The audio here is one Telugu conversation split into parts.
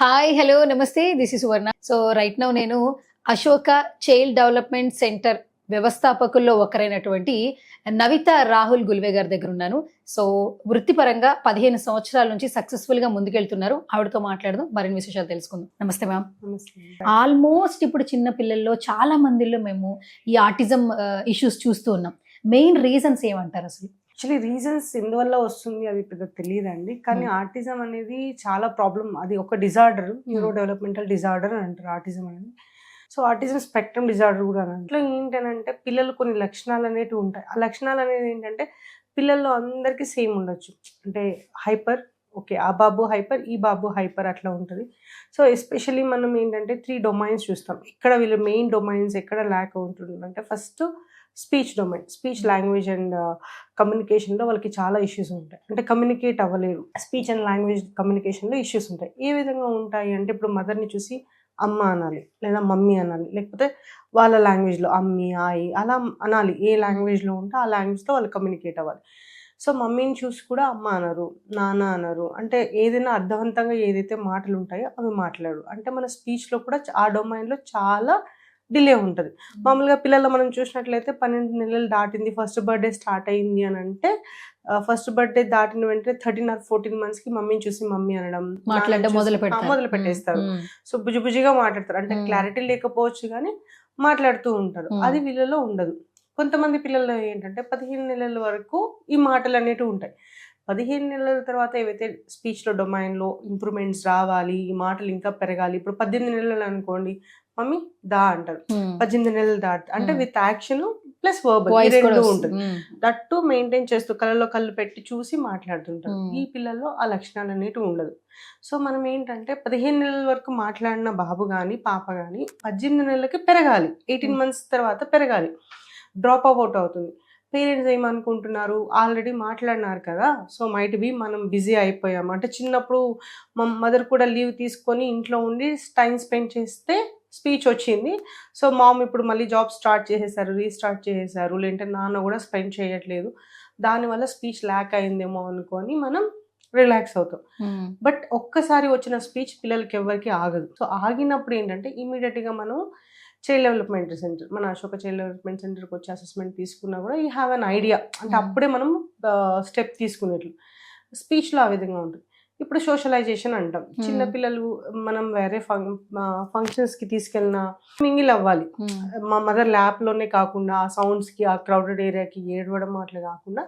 హాయ్ హలో నమస్తే. This is Suvarna so right now నేను అశోక చైల్డ్ డెవలప్మెంట్ సెంటర్ వ్యవస్థాపకుల్లో ఒకరైనటువంటి నవిత రాహుల్ గుల్వే గారి దగ్గర ఉన్నాను. సో వృత్తిపరంగా పదిహేను సంవత్సరాల నుంచి సక్సెస్ఫుల్గా ముందుకెళ్తున్నారు. ఆవిడతో మాట్లాడదాం. మరిన్ని విశేషాలు తెలుసుకుందాం. నమస్తే మ్యామ్ ఆల్మోస్ట్ ఇప్పుడు చిన్న పిల్లల్లో చాలా మందిలో మేము ఈ ఆటిజం ఇష్యూస్ చూస్తూ ఉన్నాం. మెయిన్ రీజన్స్ ఏమంటారు అసలు? యాక్చువల్లీ రీజన్స్ ఎందువల్ల వస్తుంది అది పెద్ద తెలియదండి కానీ Hmm. ఆర్టిజం అనేది చాలా ప్రాబ్లం అది ఒక డిజార్డర్ న్యూరో డెవలప్మెంటల్ డిజార్డర్ అని అంటారు ఆర్టిజం అనేది. సో ఆర్టిజం స్పెక్ట్రమ్ డిజార్డర్ కూడా అని ఏంటంటే పిల్లలు కొన్ని లక్షణాలు అనేవి ఉంటాయి. ఆ లక్షణాలు అనేది ఏంటంటే పిల్లల్లో అందరికీ సేమ్ ఉండొచ్చు. అంటే హైపర్ ఓకే ఆ బాబు హైపర్ ఈ బాబు హైపర్ అట్లా ఉంటుంది. సో ఎస్పెషల్లీ మనం ఏంటంటే త్రీ డొమైన్స్ చూస్తాం. ఇక్కడ వీళ్ళు మెయిన్ డొమైన్స్ ఎక్కడ ల్యాక్ ఉంటుంది అంటే first speech domain speech language and కమ్యూనికేషన్లో వాళ్ళకి చాలా ఇష్యూస్ ఉంటాయి. అంటే కమ్యూనికేట్ అవ్వలేరు. స్పీచ్ అండ్ లాంగ్వేజ్ కమ్యూనికేషన్లో ఇష్యూస్ ఉంటాయి. ఏ విధంగా ఉంటాయి అంటే ఇప్పుడు మదర్ని చూసి అమ్మ అనాలి లేదా మమ్మీ అనాలి లేకపోతే వాళ్ళ లాంగ్వేజ్లో అమ్మి ఆయి అలా అనాలి. ఏ లాంగ్వేజ్లో ఉంటే ఆ లాంగ్వేజ్తో వాళ్ళు కమ్యూనికేట్ అవ్వాలి. సో మమ్మీని చూసి కూడా అమ్మ అనరు నాన్న అనరు. అంటే ఏదైనా అర్థవంతంగా ఏదైతే మాటలు ఉంటాయో అవి మాట్లాడు అంటే మన స్పీచ్లో కూడా ఆ డొమైన్లో చాలా డిలే ఉంటుంది. మామూలుగా పిల్లలు మనం చూసినట్లయితే పన్నెండు నెలలు దాటింది. ఫస్ట్ బర్త్డే స్టార్ట్ అయింది అని అంటే ఫస్ట్ బర్త్డే దాటిన వెంటనే థర్టీన్ ఆర్ ఫోర్టీన్ మంత్స్కి మమ్మీని చూసి మమ్మీ అనడం మాట్లాడడం మొదలు పెట్టేస్తారు. సో బుజ్జి బుజ్జిగా మాట్లాడతారు. అంటే. క్లారిటీ లేకపోవచ్చు కానీ మాట్లాడుతూ ఉంటారు. అది వీళ్ళలో ఉండదు. కొంతమంది పిల్లలు ఏంటంటే పదిహేను నెలల వరకు ఈ మాటలు అనేటివి ఉంటాయి. పదిహేను నెలల తర్వాత ఏవైతే స్పీచ్లో డొమైన్లో ఇంప్రూవ్మెంట్స్ రావాలి ఈ మాటలు ఇంకా పెరగాలి ఇప్పుడు పద్దెనిమిది నెలలు అనుకోండి మమ్మీ దా అంటారు. పద్దెనిమిది నెలలు దాటి అంటే. విత్ యాక్షన్ ప్లస్ వర్బల్ రెండు. ఉంటుంది. దట్టు మెయింటైన్ చేస్తూ కళ్ళలో కళ్ళు పెట్టి చూసి మాట్లాడుతుంటారు. ఈ పిల్లల్లో ఆ లక్షణాలు అనేటివి ఉండదు సో మనం ఏంటంటే పదిహేను నెలల వరకు మాట్లాడిన బాబు కానీ పాప కానీ పద్దెనిమిది నెలలకి పెరగాలి ఎయిటీన్. మంత్స్ తర్వాత పెరగాలి డ్రాప్ అవుట్ అవుతుంది పేరెంట్స్ ఏమనుకుంటున్నారు ఆల్రెడీ మాట్లాడినారు కదా సో మైట్ బి మనం బిజీ అయిపోయాము అంటే చిన్నప్పుడు మా మదర్ కూడా లీవ్ తీసుకొని ఇంట్లో ఉండి టైం స్పెండ్ చేస్తే స్పీచ్ వచ్చింది. సో మామ్ ఇప్పుడు మళ్ళీ జాబ్ స్టార్ట్ చేసేసారు రీస్టార్ట్ చేసేసారు. లేదంటే నాన్న కూడా స్పెండ్ చేయట్లేదు. దానివల్ల స్పీచ్ ల్యాక్ అయిందేమో అనుకొని మనం రిలాక్స్ అవుతాం. బట్ ఒక్కసారి వచ్చిన స్పీచ్ పిల్లలకి ఎవరికి ఆగదు. సో ఆగినప్పుడు ఏంటంటే ఇమీడియట్గా మనం చైల్డ్ డెవలప్మెంట్ సెంటర్ మన అశోక చైల్డ్ డెవలప్మెంట్ సెంటర్కి వచ్చి అసెస్మెంట్ తీసుకున్నా కూడా యూ హ్యావ్ అన్ ఐడియా. అంటే. అప్పుడే మనం స్టెప్ తీసుకునేట్లు. స్పీచ్లో ఆ విధంగా ఉంటుంది. ఇప్పుడు సోషలైజేషన్ అంటాం. చిన్న Hmm. పిల్లలు మనం వేరే ఫంక్ ఫంక్షన్స్కి తీసుకెళ్ళిన మింగిల్ అవ్వాలి. మ్మ్. మా మదర్ ల్యాప్లోనే కాకుండా ఆ సౌండ్స్కి ఆ క్రౌడెడ్ ఏరియాకి ఏడవడం అట్లా కాకుండా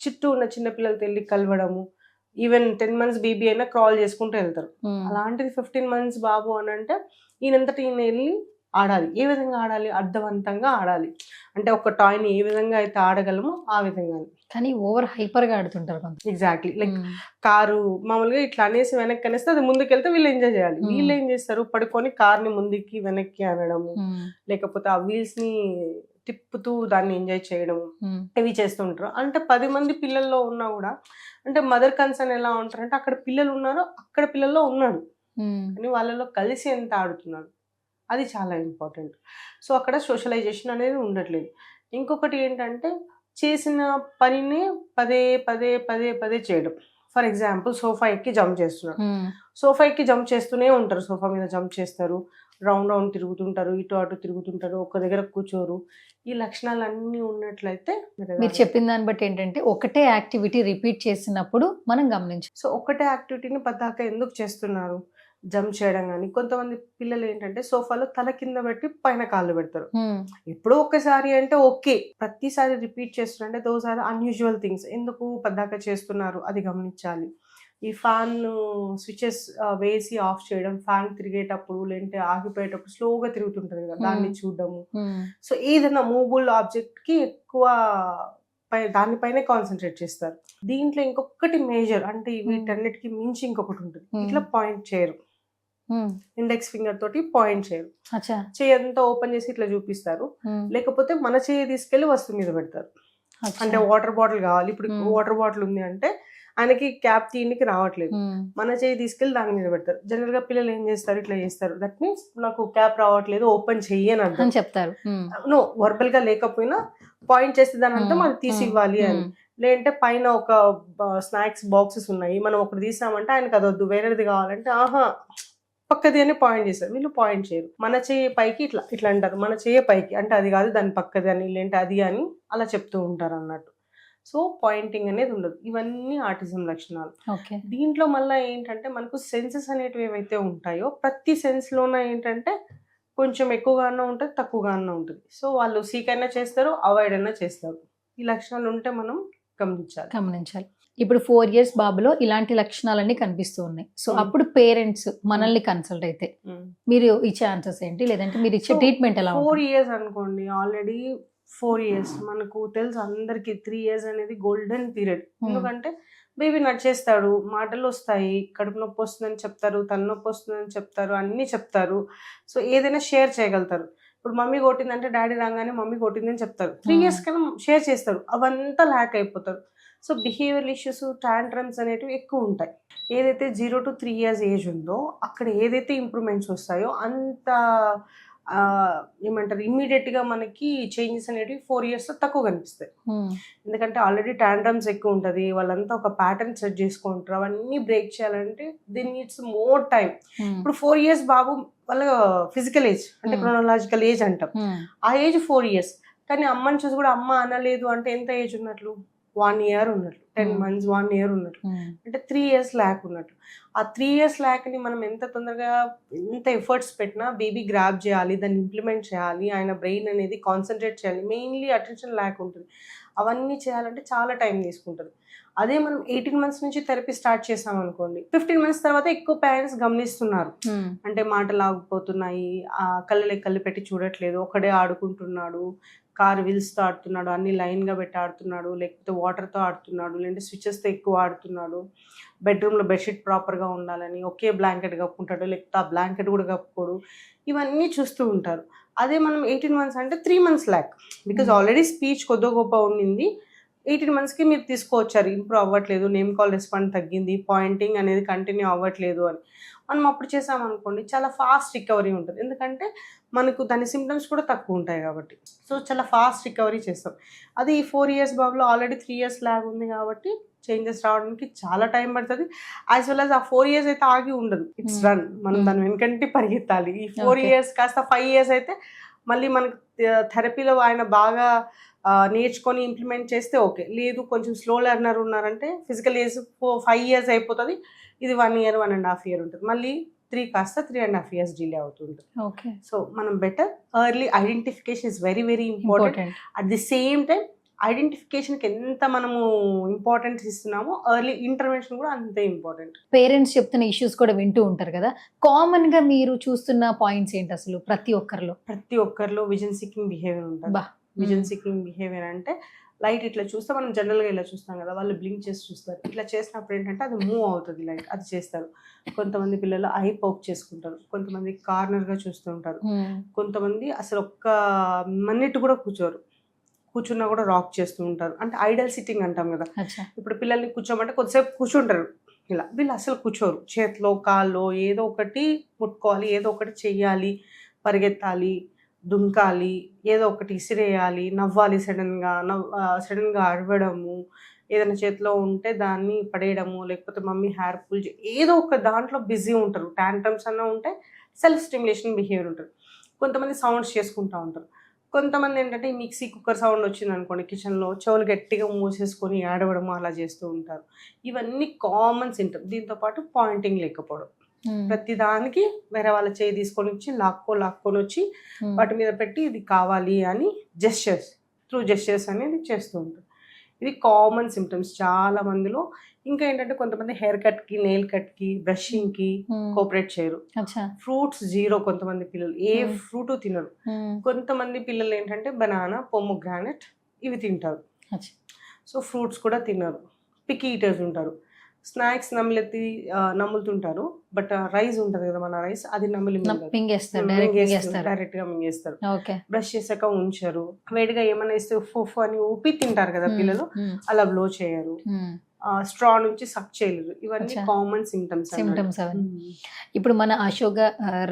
చుట్టూ ఉన్న చిన్న పిల్లలతో వెళ్ళి కలవడము ఈవెన్ టెన్ మంత్స్ బేబీ అయినా క్రాల్ చేసుకుంటూ వెళ్తారు. మ్మ్. అలాంటిది ఫిఫ్టీన్ మంత్స్ బాబు అని అంటే ఈయనంతటి ఈయన వెళ్ళి ఆడాలి. ఏ విధంగా ఆడాలి? అర్థవంతంగా ఆడాలి. అంటే ఒక టాయ్ని ఏ విధంగా అయితే ఆడగలమో ఆ విధంగా కానీ ఓవర్ హైపర్గా ఆడుతుంటారు కొంత ఎగ్జాక్ట్లీ లైక్. కారు మామూలుగా ఇట్లా అనేసి వెనక్కి అనేస్తే అది ముందుకు వెళ్తే వీళ్ళు ఎంజాయ్ చేయాలి. వీళ్ళు ఏం చేస్తారు పడుకొని కార్ని ముందుకి వెనక్కి అనడము మ్మ్. లేకపోతే ఆ వీల్స్ని తిప్పుతూ దాన్ని ఎంజాయ్ చేయడం. ఇవి చేస్తుంటారు అంటే పది మంది పిల్లల్లో ఉన్నా కూడా అంటే మదర్ కన్సర్న్ ఎలా ఉంటారంటే అక్కడ పిల్లలు ఉన్నారు అక్కడ పిల్లల్లో ఉన్నాడు. కానీ వాళ్ళలో కలిసి ఎంత ఆడుతున్నాడు అది చాలా ఇంపార్టెంట్ సో అక్కడ సోషలైజేషన్ అనేది ఉండట్లేదు ఇంకొకటి ఏంటంటే చేసిన పనిని పదే పదే పదే పదే చేయడం. ఫర్ ఎగ్జాంపుల్ సోఫా ఎక్కి జంప్ చేస్తున్నాడు మ్మ్. సోఫా ఎక్కి జంప్ చేస్తూనే ఉంటారు. సోఫా మీద జంప్ చేస్తారు. రౌండ్ రౌండ్ తిరుగుతుంటారు. ఇటు అటు తిరుగుతుంటారు. ఒక దగ్గర కూర్చోరు. ఈ లక్షణాలు అన్నీ ఉన్నట్లయితే మీరు చెప్పిన దాన్ని బట్టి ఏంటంటే ఒకటే యాక్టివిటీ రిపీట్ చేసినప్పుడు మనం గమనించాలి సో ఒకటే యాక్టివిటీని పద్దాక ఎందుకు చేస్తున్నారు? జంప్ చేయడం కానీ కొంతమంది పిల్లలు ఏంటంటే సోఫాలో తల కింద పెట్టి పైన కాళ్ళు పెడతారు. ఎప్పుడో ఒక్కసారి అంటే ఓకే ప్రతిసారి రిపీట్ చేస్తున్నారంటే దోస్ ఆర్ అన్యూజువల్ థింగ్స్ ఎందుకు పద్దాక చేస్తున్నారు అది గమనించాలి ఈ ఫ్యాన్ స్విచెస్ వేసి ఆఫ్ చేయడం ఫ్యాన్ తిరిగేటప్పుడు లేదంటే ఆగిపోయేటప్పుడు స్లోగా తిరుగుతుంటుంది కదా దాన్ని. చూడడము మ్మ్. సో ఏదైనా మూవబుల్ ఆబ్జెక్ట్కి ఎక్కువ పై దానిపైనే కాన్సన్ట్రేట్ చేస్తారు దీంట్లో ఇంకొకటి మేజర్ అంటే వీటన్నిటికి మించి ఇంకొకటి ఉంటుంది. ఇట్లా పాయింట్ చేయరు. ఇండెక్స్ ఫింగర్ తోటి పాయింట్ చేయరు. చేయి అంతా ఓపెన్ చేసి ఇట్లా చూపిస్తారు. లేకపోతే మన చేయి తీసుకెళ్ళి వస్తువు మీద పెడతారు. అంటే వాటర్ బాటిల్ కావాలి. ఇప్పుడు. వాటర్ బాటిల్ ఉంది అంటే ఆయనకి క్యాప్ తీయనికి రావట్లేదు. మన చేయి తీసుకెళ్ళి దాని మీద పెడతారు. జనరల్గా పిల్లలు ఏం చేస్తారు? ఇట్లా చేస్తారు. దట్ మీన్స్ నాకు క్యాప్ రావట్లేదు ఓపెన్ చెయ్యి అని అర్థం. చెప్తారు. నో వర్బల్గా లేకపోయినా పాయింట్ చేస్తే దాని అర్థం అది తీసి. ఇవ్వాలి అని. లేదంటే పైన ఒక స్నాక్స్ బాక్సెస్ ఉన్నాయి. మనం ఒకటి తీసామంటే ఆయనకు అది వద్దు. వేరేది కావాలంటే ఆహా పక్కది అని పాయింట్ చేస్తారు. వీళ్ళు పాయింట్ చేయరు. మన చేయ పైకి ఇట్లా ఇట్లా అంటారు. మన చేయ పైకి. అంటే అది కాదు దాని పక్కది అని లేంటే అది అని అలా చెప్తూ ఉంటారు అన్నట్టు. సో పాయింటింగ్ అనేది ఉండదు. ఇవన్నీ ఆటిజం లక్షణాలు. ఓకే. దీంట్లో మళ్ళీ ఏంటంటే మనకు సెన్సెస్ అనేటివి ఏవైతే ఉంటాయో ప్రతి సెన్స్లోన ఏంటంటే కొంచెం ఎక్కువగానే ఉంటుంది తక్కువగానే ఉంటుంది. సో వాళ్ళు సీక్ అయినా చేస్తారు అవాయిడ్ అయినా చేస్తారు. ఈ లక్షణాలు ఉంటే మనం గమనించాలి. గమనించాలి. ఇప్పుడు ఫోర్ ఇయర్స్ బాబులో ఇలాంటి లక్షణాలన్నీ కనిపిస్తూ ఉన్నాయి. So Hmm. అప్పుడు పేరెంట్స్ మనల్ని కన్సల్ట్ అయితే మీరు ఇచ్చే ఆన్సర్స్ ఏంటి? లేదంటే మీరు ఇచ్చే ట్రీట్మెంట్ ఎలా ఫోర్ ఇయర్స్ అనుకోండి ఆల్రెడీ ఫోర్ ఇయర్స్ మనకు తెలుసు అందరికి త్రీ ఇయర్స్ అనేది గోల్డెన్ పీరియడ్ ఎందుకంటే బేబీ నడిచేస్తాడు మాటలు వస్తాయి కడుపు నొప్పి వస్తుందని చెప్తారు తలనొప్పి వస్తుందని చెప్తారు అన్నీ చెప్తారు. సో ఏదైనా షేర్ చేయగలుగుతారు. ఇప్పుడు మమ్మీ కొట్టిందంటే డాడీ రాగానే మమ్మీ కొట్టిందని చెప్తారు. Three Hmm. ఇయర్స్ కన్నా షేర్ చేస్తారు. అవంతా ల్యాక్ అయిపోతారు. సో బిహేవియర్ ఇష్యూస్ టాంట్రమ్స్ అనేటివి ఎక్కువ ఉంటాయి ఏదైతే zero to three years age ఉందో అక్కడ ఏదైతే ఇంప్రూవ్మెంట్స్ వస్తాయో అంత ఏమంటారు ఇమ్మీడియట్గా మనకి చేంజెస్ అనేటివి ఫోర్ ఇయర్స్లో తక్కువ కనిపిస్తాయి Hmm. ఎందుకంటే ఆల్రెడీ టాండ్రమ్స్ ఎక్కువ ఉంటుంది వాళ్ళంతా ఒక ప్యాటర్న్ సెట్ చేసుకుంటారు అవన్నీ బ్రేక్ చేయాలంటే దీని నీడ్స్ మోర్ టైం Hmm. ఇప్పుడు ఫోర్ ఇయర్స్ బాబు వాళ్ళ ఫిజికల్ ఏజ్ అంటే Hmm. క్రోనలాజికల్ ఏజ్ అంటాం Hmm. ఆ ఏజ్ ఫోర్ ఇయర్స్ కానీ అమ్మని చూసి కూడా అమ్మ అనలేదు అంటే ఎంత ఏజ్ ఉన్నట్లు వన్ ఇయర్ ఉన్నట్లు టెన్. మంత్స్ వన్ ఇయర్ ఉన్నట్లు Hmm. అంటే త్రీ ఇయర్స్ ల్యాక్ ఉన్నట్టు ఆ త్రీ ఇయర్స్ ల్యాక్ని మనం ఎంత తొందరగా ఎంత ఎఫర్ట్స్ పెట్టినా బేబీ గ్రాప్ చేయాలి దాన్ని ఇంప్లిమెంట్ చేయాలి ఆయన బ్రెయిన్ అనేది కాన్సన్ట్రేట్ చేయాలి మెయిన్లీ అటెన్షన్ ల్యాక్ ఉంటుంది అవన్నీ చేయాలంటే చాలా టైం తీసుకుంటుంది అదే మనం ఎయిటీన్ మంత్స్ నుంచి థెరపీ స్టార్ట్ చేసాం అనుకోండి ఫిఫ్టీన్ మంత్స్ తర్వాత ఎక్కువ పేరెంట్స్ గమనిస్తున్నారు Hmm. అంటే మాటలు ఆగిపోతున్నాయి ఆ కళ్ళకి కళ్ళు పెట్టి చూడట్లేదు ఒకడే ఆడుకుంటున్నాడు కార్ వీల్స్తో ఆడుతున్నాడు అన్ని లైన్గా పెట్టి ఆడుతున్నాడు లేకపోతే వాటర్తో ఆడుతున్నాడు లేదంటే స్విచెస్తో ఎక్కువ ఆడుతున్నాడు బెడ్రూమ్లో బెడ్షీట్ ప్రాపర్గా ఉండాలని ఒకే బ్లాంకెట్ కప్పుకుంటాడు లేకపోతే ఆ బ్లాంకెట్ కూడా కప్పుకోడు ఇవన్నీ చూస్తూ ఉంటారు. అదే మనం ఎయిటీన్ మంత్స్ అంటే three months lack because Hmm. Already speech కొద్ది గొప్ప ఉండింది. ఎయిటీన్ మంత్స్కి మీరు తీసుకొచ్చారు ఇంప్రూవ్ అవ్వట్లేదు నేమ్ కాల్ రెస్పాండ్ తగ్గింది పాయింటింగ్ అనేది కంటిన్యూ అవ్వట్లేదు అని. మనం అప్పుడు చేసామనుకోండి చాలా ఫాస్ట్ రికవరీ ఉంటుంది. ఎందుకంటే మనకు దాని సిమ్టమ్స్ కూడా తక్కువ ఉంటాయి కాబట్టి. సో చాలా ఫాస్ట్ రికవరీ చేస్తాం. అది ఈ ఫోర్ ఇయర్స్ బాబులో ఆల్రెడీ త్రీ ఇయర్స్ లాగ్ ఉంది కాబట్టి చేంజెస్ రావడానికి చాలా టైం పడుతుంది. యాజ్ వెల్ యాజ్ ఆ ఫోర్ ఇయర్స్ అయితే ఆగి ఉండదు. It's Hmm. రన్ మనం Hmm. దాని వెనకంటే పరిగెత్తాలి. ఈ ఫోర్. ఇయర్స్ కాస్త ఫైవ్ ఇయర్స్ అయితే మళ్ళీ మనకు థెరపీలో ఆయన బాగా నేర్చుకొని ఇంప్లిమెంట్ చేస్తే ఓకే లేదు కొంచెం స్లో లెర్నర్ ఉన్నారంటే physical age four five years అయిపోతుంది. ఇది one year one and half year ఉంటుంది. మళ్ళీ త్రీ కాస్త three and half years delay అవుతుంది ఓకే. సో మనం better early identification is very very important. At the same time ఐడెంటిఫికేషన్కి ఎంత మనము ఇంపార్టెన్స్ ఇస్తున్నామో ఎర్లీ ఇంటర్వెన్షన్ కూడా అంతే ఇంపార్టెంట్. పేరెంట్స్ చెప్తున్న ఇష్యూస్ కూడా వింటూ ఉంటారు కదా. కామన్గా మీరు చూస్తున్న పాయింట్స్ ఏంటి అసలు ప్రతి ఒక్కరిలో? ప్రతి ఒక్కరిలో విజన్ సీకింగ్ బిహేవియర్ ఉంటుంది. బా. విజన్. సీకింగ్ బిహేవియర్ అంటే లైట్ ఇట్లా చూస్తే మనం జనరల్గా ఇలా చూస్తాం కదా వాళ్ళు బ్లింక్ చేసి చూస్తారు. ఇట్లా చేసినప్పుడు ఏంటంటే అది మూవ్ అవుతుంది లైట్ అది చేస్తారు. కొంతమంది పిల్లలు ఐ పోక్ చేసుకుంటారు కొంతమంది కార్నర్గా చూస్తూ ఉంటారు. కొంతమంది అసలు ఒక్క మినిట్ కూడా కూర్చోరు. కూర్చున్నా కూడా రాక్ చేస్తూ ఉంటారు. అంటే ఐడల్ సిట్టింగ్ అంటాం కదా. ఇప్పుడు పిల్లల్ని కూర్చోమంటే కొద్దిసేపు కూర్చుంటారు. ఇలా వీళ్ళు అసలు కూర్చోరు. చేతిలో కాల్లో ఏదో ఒకటి ముట్టుకోవాలి ఏదో ఒకటి చెయ్యాలి పరిగెత్తాలి దుంకాలి ఏదో ఒకటి ఇసిరేయాలి నవ్వాలి సడన్గా నవ్ సడన్గా అడవడము ఏదైనా చేతిలో ఉంటే దాన్ని పడేయడము లేకపోతే మమ్మీ హెయిర్ పుల్ ఏదో ఒక దాంట్లో బిజీ ఉంటారు. ట్యాంటమ్స్ అన్న ఉంటే సెల్ఫ్ స్టిమ్యులేషన్ బిహేవియర్ ఉంటుంది. కొంతమంది సౌండ్స్ చేసుకుంటూ ఉంటారు. కొంతమంది ఏంటంటే మిక్సీ కుక్కర్ సౌండ్ వచ్చింది అనుకోండి కిచెన్లో చెవులు గట్టిగా మూసేసుకొని ఆడవడము అలా చేస్తూ ఉంటారు. ఇవన్నీ కామన్ సింటమ్ దీంతో పాటు పాయింటింగ్ లేకపోవడం. ప్రతి దానికి వేరే వాళ్ళ చేయి తీసుకొని వచ్చి లాక్కో లాక్కొని వచ్చి Hmm. వాటి మీద పెట్టి ఇది కావాలి అని జెస్చర్స్ త్రూ జెస్చర్స్ అనేది చేస్తూ ఉంటారు ఇవి కామన్ సిమ్టమ్స్ చాలా మందిలో ఇంకా ఏంటంటే కొంతమంది హెయిర్ కట్కి నెయిల్ కట్కి బ్రషింగ్కి Hmm. కోఆపరేట్ చేయరు అచ్చా ఫ్రూట్స్ జీరో కొంతమంది పిల్లలు ఏ Hmm. ఫ్రూట్ తినరు Hmm. కొంతమంది పిల్లలు ఏంటంటే బనానా పొమ్మగ్రానెట్ ఇవి తింటారు. సో ఫ్రూట్స్ కూడా తినరు పిక్ ఈటర్స్ ఉంటారు స్నాక్స్ నమిలెత్తి ఆ, నములుతుంటారు బట్ రైస్ ఉంటుంది కదా మన రైస్ అది నమిలి డైరెక్ట్గా మింగేస్తారు బ్రష్ చేసాక ఉంచరు వేడిగా ఏమైనా ఇస్తే ఉఫ్ అని ఊపి తింటారు కదా. పిల్లలు. అలా బ్లో చేయరు. స్ట్రా నుంచి సక్ చేయలేరు ఇవన్నీ. కామన్ సిమ్టమ్స్ సిమ్టమ్స్ అవన్నీ. ఇప్పుడు మన అశోక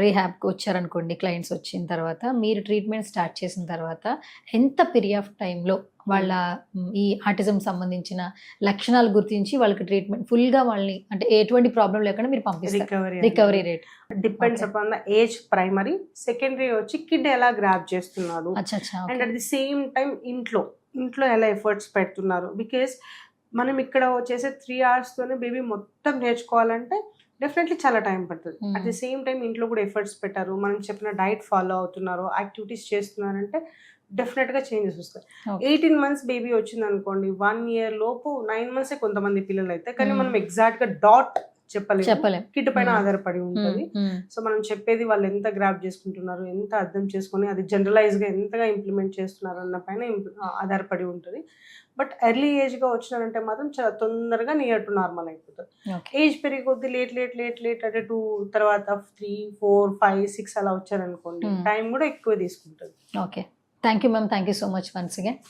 రీహాబ్కి వచ్చారనుకోండి క్లయింట్స్ వచ్చిన తర్వాత మీరు ట్రీట్మెంట్ స్టార్ట్ చేసిన తర్వాత ఎంత పీరియడ్ ఆఫ్ టైంలో వాళ్ళ ఈ ఆటిజం సంబంధించిన లక్షణాలు గుర్తించి వాళ్ళకి ట్రీట్మెంట్ ఫుల్గా వాళ్ళని అంటే ఎటువంటి ప్రాబ్లం లేకుండా మీరు పంపిస్తారు? Recovery recovery rate depends. Upon the age primary secondary వచ్చి కిడ్ ఎలా గ్రాప్ అచ్చా and at the same time ఇంట్లో ఇంట్లో ఎలా ఎఫర్ట్స్ పెడుతున్నారు? బికాస్ మనం ఇక్కడ చేసే త్రీ తోనే బేబీ మొత్తం నేర్చుకోవాలంటే డెఫినెట్లీ చాలా టైం పడుతుంది. అట్ ది సేమ్ టైం ఇంట్లో కూడా ఎఫర్ట్స్ పెట్టారు మనం చెప్పిన డైట్ ఫాలో అవుతున్నారు యాక్టివిటీస్ చేస్తున్నారంటే డెఫినెట్గా చేంజెస్ వస్తాయి. ఎయిటీన్ మంత్స్ బేబీ వచ్చింది అనుకోండి వన్ ఇయర్ లోపు నైన్ మంత్స్ కొంతమంది పిల్లలు అయితే కానీ Hmm. మనం ఎగ్జాక్ట్గా డాట్ చెప్పలేము. చెప్పలేం. కిడ్ పైన. ఆధారపడి ఉంటుంది. సో మనం చెప్పేది వాళ్ళు ఎంత గ్రాప్ చేసుకుంటున్నారు ఎంత అర్థం చేసుకొని అది జనరలైజ్గా ఎంతగా ఇంప్లిమెంట్ చేస్తున్నారు అన్న పైన ఆధారపడి ఉంటుంది. బట్ ఎర్లీ ఏజ్గా వచ్చినారంటే మాత్రం చాలా తొందరగా నియర్ టు నార్మల్ అయిపోతుంది. ఏజ్ పెరిగే కొద్దీ లేట్ లేట్ లేట్ లేట్ అంటే టూ తర్వాత త్రీ ఫోర్ ఫైవ్ సిక్స్ అలా వచ్చారనుకోండి. టైం కూడా ఎక్కువ తీసుకుంటుంది. Okay thank you ma'am thank you so much once again